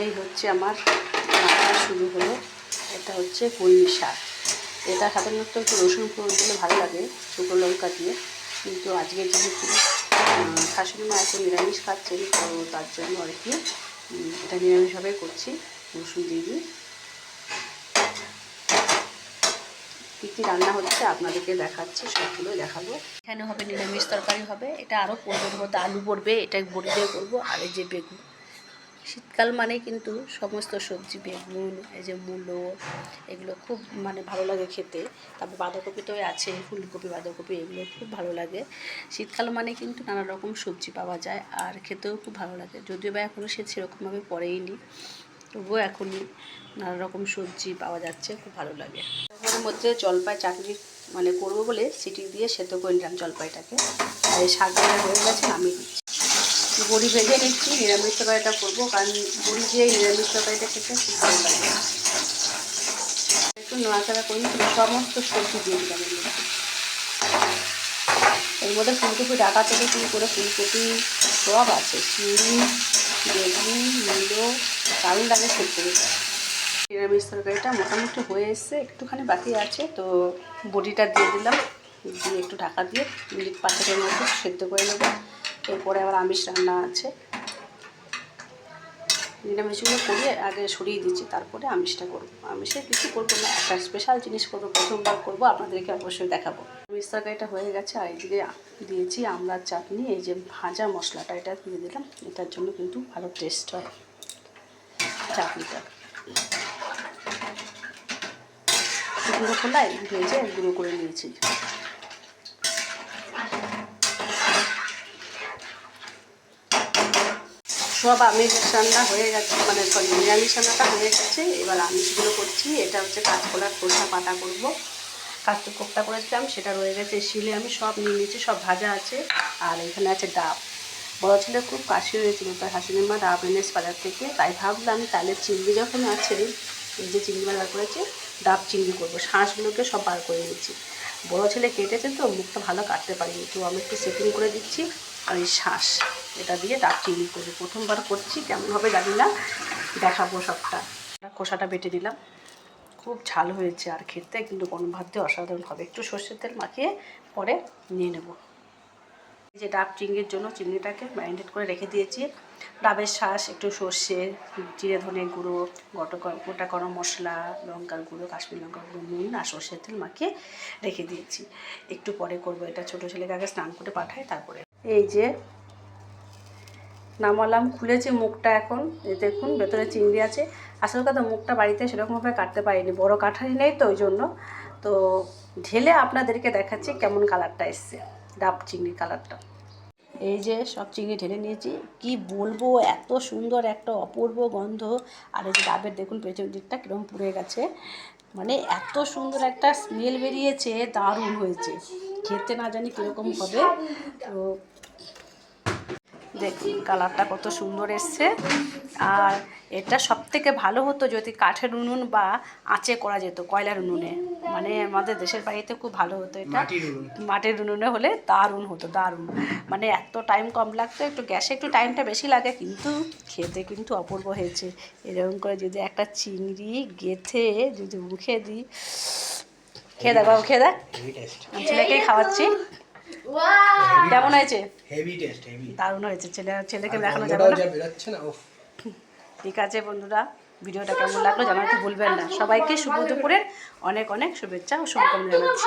এই হচ্ছে আমার রান্না শুরু হলো। এটা হচ্ছে কলমি শাক। এটা সাধারণত একটু রসুন ফোড়ন দিলে ভালো লাগে, শুকনো লঙ্কা দিয়ে। কিন্তু আজকে যেহেতু শাশুড়ি মা এখন নিরামিষ খাচ্ছেন, তো তার জন্য আর কি এটা নিরামিষভাবে করছি, রসুন দিয়ে দিয়ে কী কী রান্না হচ্ছে আপনাদেরকে দেখাচ্ছি সবগুলো দেখাবো। এখানে হবে নিরামিষ তরকারি হবে, এটা আরও পড়বে মধ্যে আলু পড়বে, এটা বড়ি দিয়ে করব, আর এই যে বেগুন। শীতকাল মানে কিন্তু সমস্ত সবজি, বেগুন, এই যে মূলো, এগুলো খুব মানে ভালো লাগে খেতে। তারপর বাঁধাকপি তো আছে, ফুলকপি, বাঁধাকপি, এগুলো খুব ভালো লাগে। শীতকাল মানে কিন্তু নানা রকম সবজি পাওয়া যায় আর খেতেও খুব ভালো লাগে। যদিও বা এখনও সে সেরকমভাবে পড়েইনি, তবুও এখনই নানা রকম সবজি পাওয়া যাচ্ছে, খুব ভালো লাগে। ওর মধ্যে জলপাই চাটনি মানে করব বলে সিটি দিয়ে সেদ্ধ করে নিলাম জলপাইটাকে। আর এই শাক হয়ে গেছে নামিয়ে দিচ্ছি। বড়ি ভেজে নিচ্ছি, নিরামিষ তরকারিটা করব, কারণ বড়ি দিয়ে নিরামিষ তরকারিটা খেতে খুব ভালো লাগে। একটু নাড়াচাড়া করে সমস্ত সবজি দিয়ে দিলাম এর মধ্যে। ফুলকপি, ডাটা থেকে শুরু করে ফুলকপি, সব আছে। শিম বেগুন মূলো দারুণ লাগে খেতে। নিরামিষ তরকারিটা মোটামুটি হয়ে এসছে, একটুখানি বাকি আছে, তো বড়িটা দিয়ে দিলাম। দিয়ে একটু ঢাকা দিয়ে মিনিট পাঁচেকের মধ্যে সেদ্ধ করে নেব। এরপরে আবার আমিষ রান্না আছে। নিরামিষগুলো করিয়ে আগে সরিয়ে দিচ্ছি, তারপরে আমিষটা করব। আমিষে কিছু করব না, একটা স্পেশাল জিনিস করব, প্রথমবার করব, আপনাদেরকে অবশ্যই দেখাবো। আমিষ তরকারিটা হয়ে গেছে, আর এইদিকে দিয়েছি আমড়ার চাটনি, এই যে ভাজা মশলাটা এটা দিয়ে দিলাম, এটার জন্য কিন্তু ভালো টেস্ট হয় চাটনিটা। গুঁড়ো খোলায় ভেজে গুঁড়ো করে নিয়েছি। সব আমিষ রান্না হয়ে গেছে মানে সরি নিরামিষ রান্নাটা হয়ে গেছে। এবার আমিষগুলো করছি, এটা হচ্ছে কাঁচকলার খোসা পাতা করব। কাঁচু কোপ্তা করেছিলাম, সেটা রয়ে গেছে, শিলে আমি সব নিয়ে নিয়েছি, সব ভাজা আছে, আর এখানে আছে ডাব। বড় ছেলে খুব কাশি হয়েছিল, তার হাসির মা ডাব এনেছে বাজার থেকে, তাই ভাবলাম তাহলে চিংড়ি যখন আছে, এই যে চিংড়ি বার করেছে, ডাব চিংড়ি করব, শাঁসগুলোকে সব বার করে নিচ্ছি। বড় ছেলে কেটেছে তো, মুখটা ভালো কাটতে পারিনি, তো আমি একটু সেটিং করে দিচ্ছি। আর এই শ্বাস, এটা দিয়ে চিংড়ি করব প্রথমবার করছি, কেমন হবে জানি না, দেখাবো সবটা। খোসাটা বেটে দিলাম। খুব ঝাল হয়েছে আর খেতে, কিন্তু ভাত দিয়ে অসাধারণ হবে। একটু সর্ষের তেল মাখিয়ে পরে নিয়ে নেব। এই যে ডাব চিংড়ির জন্য চিংড়িটাকে ম্যারিনেট করে রেখে দিয়েছি। ডাবের শ্বাস, একটু সর্ষে, জিরে ধনে গুঁড়ো, গোটা গোটা গরম মশলা, লঙ্কার গুঁড়ো, কাশ্মীর লঙ্কার গুঁড়ো, নুন আর সর্ষের তেল মাখিয়ে রেখে দিয়েছি। একটু পরে করব, এটা ছোটো ছেলেকে আগে স্নান করে পাঠাই তারপরে এই যে নামালাম, খুলেছে মুখটা এখন। দেখুন, ভেতরে চিংড়ি আছে। আসল কথা, মুখটা বাড়িতে সেরকমভাবে কাটতে পারিনি। বড় কাঠারি নেই তো, ওই জন্য। তো ঢেলে আপনাদেরকে দেখাচ্ছি কেমন কালারটা এসছে, ডাব চিংড়ির কালারটা। এই যে সব চিংড়ি ঢেলে নিয়েছি। কি বলব, এত সুন্দর একটা অপূর্ব গন্ধ। আর এই যে ডাবের, দেখুন পেছন দিকটা কীরকম পুড়ে গেছে। মানে এত সুন্দর একটা স্মেল বেরিয়েছে, দারুণ হয়েছে। খেতে না জানি কীরকম হবে। তো দেখুন কালারটা কত সুন্দর এসছে। আর এটা সব থেকে ভালো হতো যদি কাঠের উনুন বা আঁচে করা যেত কয়লার উনুনে। মানে আমাদের দেশের বাড়িতে খুব ভালো হতো এটা। মাটির উনুনে। হলে দারুণ হতো দারুণ মানে এত টাইম কম লাগতো একটু গ্যাসে একটু টাইমটা বেশি লাগে কিন্তু খেতে কিন্তু অপূর্ব হয়েছে। এরকম করে যদি একটা চিংড়ি গেথে যদি মুখে দিই খেয়ে দেখ বাবু খেয়ে দেখ। ছেলেকেই খাওয়াচ্ছি। কেমন হয়েছে? হেভি টেস্ট হেভি দারুণ হয়েছে ছেলে ছেলেকে দেখানো যাবে না? বেরোচ্ছে না উফ। ঠিক আছে বন্ধুরা ভিডিওটা কেমন লাগল জানাতে ভুলবেন না। সবাইকে শুভ দুপুরের অনেক অনেক শুভেচ্ছা ও শুভকামনা জানাচ্ছি।